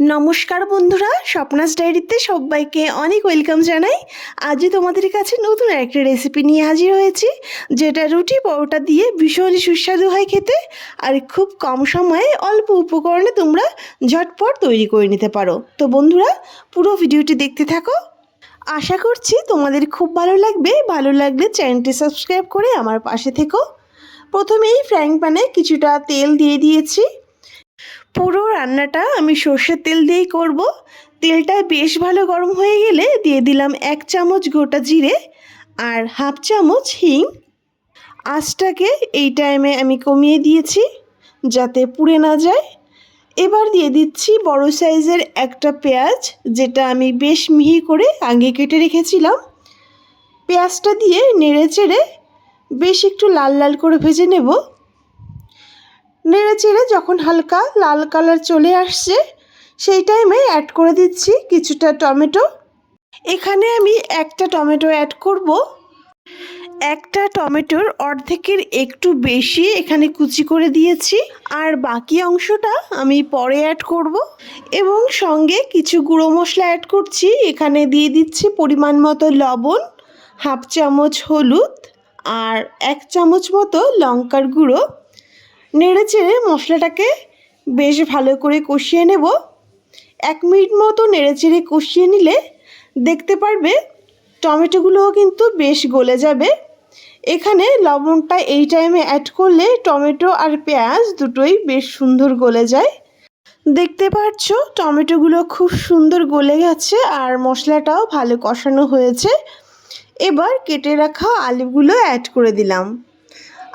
নমস্কার বন্ধুরা, স্বপ্নাস ডায়েরিতে সবাইকে অনেক ওয়েলকাম জানাই। আজই তোমাদের কাছে নতুন একটা রেসিপি নিয়ে হাজির হয়েছি, যেটা রুটি পরোটা দিয়ে ভীষণই সুস্বাদু হয় খেতে, আর খুব কম সময়ে অল্প উপকরণে তোমরা ঝটপট তৈরি করে নিতে পারো। তো বন্ধুরা, পুরো ভিডিওটি দেখতে থাকো। আশা করছি তোমাদের খুব ভালো লাগবে। ভালো লাগলে চ্যানেলটি সাবস্ক্রাইব করে আমার পাশে থেকো। প্রথমেই ফ্রাইং প্যানে কিছুটা তেল দিয়ে দিয়েছি। পুরো রান্নাটা আমি সর্ষের তেল দিয়েই করব। তেলটা বেশ ভালো গরম হয়ে গেলে দিয়ে দিলাম এক চামচ গোটা জিরে আর হাফ চামচ হিং। আঁচটাকে এই টাইমে আমি কমিয়ে দিয়েছি যাতে পুড়ে না যায়। এবার দিয়ে দিচ্ছি বড় সাইজের একটা পেঁয়াজ যেটা আমি বেশ মিহি করে আগে কেটে রেখেছিলাম। পেঁয়াজটা দিয়ে নেড়ে চেড়ে বেশ একটু লাল লাল করে ভেজে নেব। নেড়ে চেড়ে যখন হালকা লাল কালার চলে আসছে, সেই টাইমে অ্যাড করে দিচ্ছি কিছুটা টমেটো। এখানে আমি একটা টমেটো অ্যাড করব। একটা টমেটোর অর্ধেকের একটু বেশি এখানে কুচি করে দিয়েছি। আর বাকি অংশটা আমি পরে অ্যাড করব। এবং সঙ্গে কিছু গুঁড়ো মশলা অ্যাড করছি। এখানে দিয়ে দিচ্ছি পরিমাণ মতো লবণ, হাফ চামচ হলুদ, আর এক চামচ মতো লঙ্কার গুঁড়ো। নেড়ে চেড়ে মশলাটাকে বেশ ভালো করে কষিয়ে নেব। এক মিনিট মতো নেড়ে চেড়ে কষিয়ে নিলে দেখতে পারবে টমেটোগুলোও কিন্তু বেশ গলে যাবে। এখানে লবণটা এই টাইমে অ্যাড করলে টমেটো আর পেঁয়াজ দুটোই বেশ সুন্দর গলে যায়। দেখতে পাচ্ছ টমেটোগুলো খুব সুন্দর গলে গেছে আর মশলাটাও ভালো কষানো হয়েছে। এবার কেটে রাখা আলুগুলো অ্যাড করে দিলাম।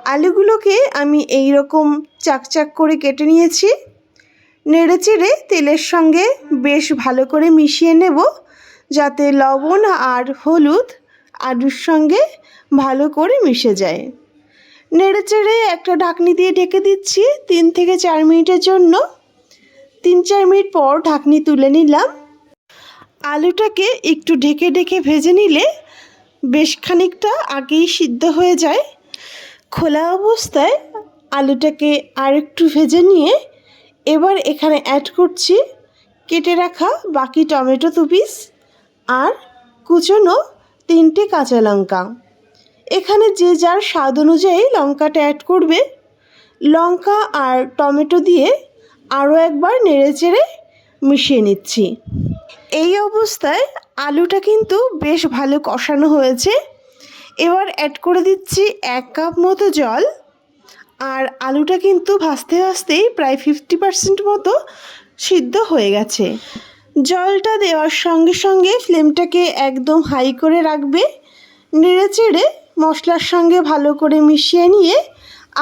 আলুগুলোকে আমি এই রকম চাকচাক করে কেটে নিয়েছি। নেড়ে চেড়ে তেলের সঙ্গে বেশ ভালো করে মিশিয়ে নেব, যাতে লবণ আর হলুদ আলুর সঙ্গে ভালো করে মিশে যায়। নেড়ে চেড়ে একটা ঢাকনি দিয়ে ঢেকে দিচ্ছি তিন থেকে চার মিনিটের জন্য। তিন চার মিনিট পর ঢাকনি তুলে নিলাম। আলুটাকে একটু ঢেকে ঢেকে ভেজে নিলে বেশ খানিকটা আগেই সিদ্ধ হয়ে যায়। খোলা অবস্থায় আলুটাকে আরেকটু ভেজে নিয়ে এবার এখানে অ্যাড করছি কেটে রাখা বাকি টমেটো দু পিস আর কুচনো তিনটে কাঁচা লঙ্কা। এখানে যে যার স্বাদ অনুযায়ী লঙ্কাটা অ্যাড করবে। লঙ্কা আর টমেটো দিয়ে আরও একবার নেড়ে চেড়ে মিশিয়ে নিচ্ছি। এই অবস্থায় আলুটা কিন্তু বেশ ভালো কষানো হয়েছে। এবার অ্যাড করে দিচ্ছি এক কাপ মতো জল। আর আলুটা কিন্তু ভাজতে ভাজতেই প্রায় ফিফটি পার্সেন্ট মতো সিদ্ধ হয়ে গেছে। জলটা দেওয়ার সঙ্গে সঙ্গে ফ্লেমটাকে একদম হাই করে রাখবে। নেড়ে চেড়ে মশলার সঙ্গে ভালো করে মিশিয়ে নিয়ে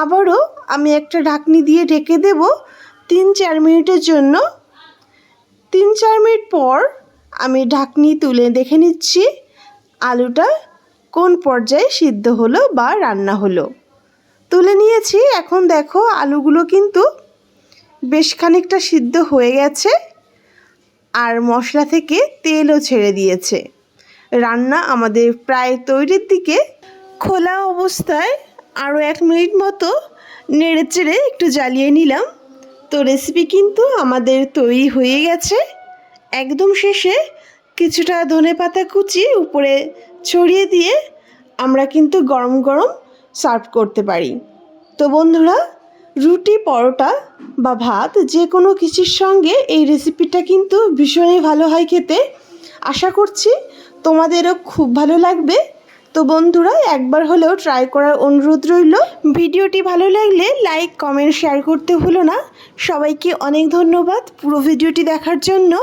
আবারও আমি একটা ঢাকনি দিয়ে ঢেকে দেব তিন চার মিনিটের জন্য। তিন চার মিনিট পর আমি ঢাকনি তুলে দেখে নিচ্ছি আলুটা কোন পর্যায়ে সিদ্ধ হলো বা রান্না হলো? তুলে নিয়েছি, এখন দেখো আলুগুলো কিন্তু বেশ খানিকটা সিদ্ধ হয়ে গেছে আর মশলা থেকে তেলও ছেড়ে দিয়েছে। রান্না আমাদের প্রায় তৈরির দিকে খোলা অবস্থায় আরও এক মিনিট মতো নেড়ে চেড়ে একটু জ্বালিয়ে নিলাম। তো রেসিপি কিন্তু আমাদের তৈরি হয়ে গেছে। একদম শেষে কিছুটা ধনে পাতা কুচি, উপরে ছড়িয়ে দিয়ে আমরা কিন্তু গরম গরম সার্ভ করতে পারি। তো বন্ধুরা, রুটি, পরোটা বা ভাত যে কোনো কিছুর সঙ্গে এই রেসিপিটা কিন্তু ভীষণই ভালো হয় খেতে। আশা করছি তোমাদেরও খুব ভালো লাগবে। তো বন্ধুরা, একবার হলেও ট্রাই করার অনুরোধ রইল। ভিডিওটি ভালো লাগলে লাইক কমেন্ট শেয়ার করতে ভুলো না। সবাইকে অনেক ধন্যবাদ পুরো ভিডিওটি দেখার জন্য।